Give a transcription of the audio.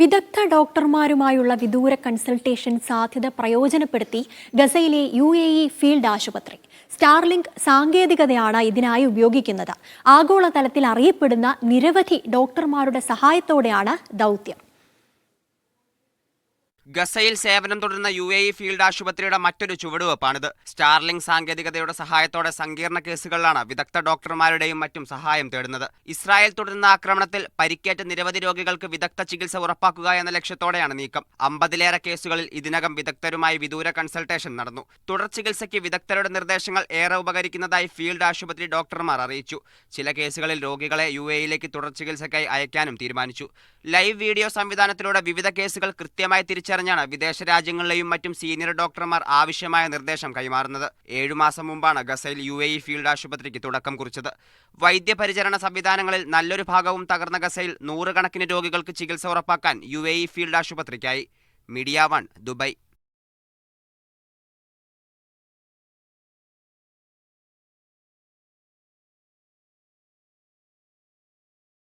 വിദഗ്ധ ഡോക്ടർമാരുമായുള്ള വിദൂര കൺസൾട്ടേഷൻ സാധ്യത പ്രയോജനപ്പെടുത്തി ഗസയിലെ യു എ ഇ ഫീൽഡ് ആശുപത്രി. സ്റ്റാർലിങ്ക് സാങ്കേതികതയാണ് ഇതിനായി ഉപയോഗിക്കുന്നത്. ആഗോളതലത്തിൽ അറിയപ്പെടുന്ന നിരവധി ഡോക്ടർമാരുടെ സഹായത്തോടെയാണ് ദൗത്യം. ഗസയിൽ സേവനം തുടരുന്ന യു എ ഇ ഫീൽഡ് ആശുപത്രിയുടെ മറ്റൊരു ചുവടുവെപ്പാണിത്. സ്റ്റാർലിംഗ് സാങ്കേതികതയുടെ സഹായത്തോടെ സങ്കീർണ കേസുകളിലാണ് വിദഗ്ധ ഡോക്ടർമാരുടെയും മറ്റും സഹായം തേടുന്നത്. ഇസ്രായേൽ തുടരുന്ന ആക്രമണത്തിൽ പരിക്കേറ്റ നിരവധി രോഗികൾക്ക് വിദഗ്ധ ചികിത്സ ഉറപ്പാക്കുക എന്ന ലക്ഷ്യത്തോടെയാണ് നീക്കം. അമ്പതിലേറെ കേസുകളിൽ ഇതിനകം വിദഗ്ധരുമായി വിദൂര കൺസൾട്ടേഷൻ നടന്നു. തുടർ ചികിത്സയ്ക്ക് വിദഗ്ധരുടെ നിർദ്ദേശങ്ങൾ ഏറെ ഉപകരിക്കുന്നതായി ഫീൽഡ് ആശുപത്രി ഡോക്ടർമാർ അറിയിച്ചു. ചില കേസുകളിൽ രോഗികളെ യു എയിലേക്ക് തുടർ ചികിത്സയ്ക്കായി അയക്കാനും തീരുമാനിച്ചു. ലൈവ് വീഡിയോ സംവിധാനത്തിലൂടെ വിവിധ കേസുകൾ കൃത്യമായി തിരിച്ചറിഞ്ഞാണ് വിദേശ രാജ്യങ്ങളിലെയും മറ്റും സീനിയർ ഡോക്ടർമാർ ആവശ്യമായ നിർദ്ദേശം കൈമാറുന്നത്. ഏഴു മാസം മുമ്പാണ് ഗസയിൽ യു എ ഫീൽഡ് ആശുപത്രിക്ക് തുടക്കം കുറിച്ചത്. വൈദ്യപരിചരണ സംവിധാനങ്ങളിൽ നല്ലൊരു ഭാഗവും തകർന്ന ഗസയിൽ നൂറുകണക്കിന് രോഗികൾക്ക് ചികിത്സ ഉറപ്പാക്കാൻ U A field ആശുപത്രിക്കായി. Media one Dubai